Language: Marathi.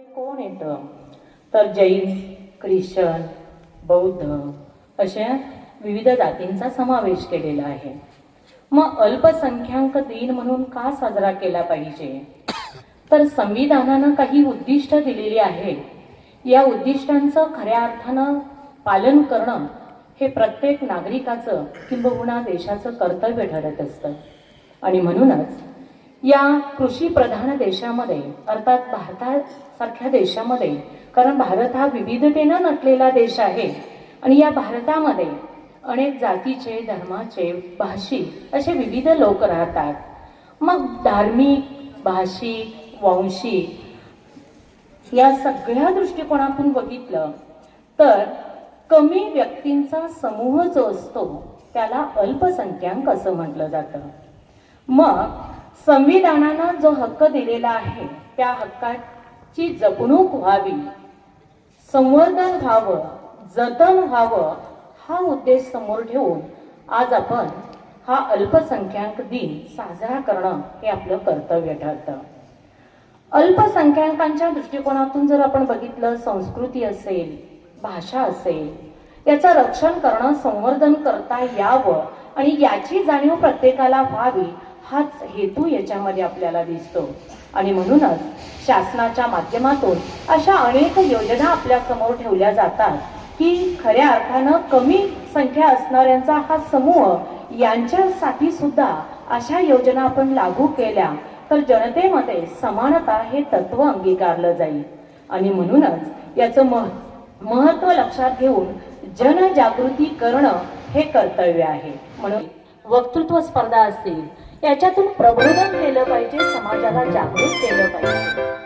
कोण येतं? तर जैन ख्रिश्चन बौद्ध अशा विविध जातींचा समावेश केलेला आहे. मग अल्पसंख्याक दिन म्हणून का साजरा केला पाहिजे? तर संविधानानं काही उद्दिष्ट दिलेली आहेत या उद्दिष्टांचं खऱ्या अर्थानं पालन करणं हे प्रत्येक नागरिकाचं किंबहुना देशाचं कर्तव्य ठरत असतं. आणि म्हणूनच या कृषी प्रधान देशामध्ये अर्थात भारतासारख्या देशामध्ये कारण भारत हा विविधतेनं नटलेला देश आहे. आणि या भारतामध्ये अनेक जातीचे धर्माचे भाषिक असे विविध लोक राहतात. मग धार्मिक भाषिक वांशिक या सगळ्या दृष्टिकोनातून बघितलं तर कमी व्यक्तींचा समूह जो असतो त्याला अल्पसंख्याक असं म्हटलं जातं. मग संविधानानं जो हक्क दिलेला आहे त्या हक्काची जपणूक व्हावी. संवर्धन व्हावं जतन व्हावं हा उद्देश समोर ठेवून आज आपण हा अल्पसंख्याक दिन साजरा करणं हे आपलं कर्तव्य ठरतं. अल्पसंख्याकांच्या दृष्टिकोनातून जर आपण बघितलं संस्कृती असेल भाषा असेल याचं रक्षण करणं संवर्धन करता यावं आणि याची जाणीव प्रत्येकाला व्हावी हाच हेतू याच्यामध्ये आपल्याला दिसतो. आणि म्हणूनच शासनाच्या माध्यमातून अशा अनेक योजना आपल्यासमोर ठेवल्या जातात की खऱ्या अर्थानं कमी संख्या असणाऱ्यांचा हा समूह यांच्यासाठी सुद्धा अशा योजना आपण लागू केल्या तर जनतेमध्ये समानता हे तत्व अंगीकारलं जाईल. आणि म्हणूनच याचं मह महत्त्व लक्षात घेऊन जनजागृती करणं हे कर्तव्य आहे. म्हणून वक्तृत्व स्पर्धा असतील याच्यातून प्रबोधन केलं पाहिजे समाजाला जागृत केलं पाहिजे.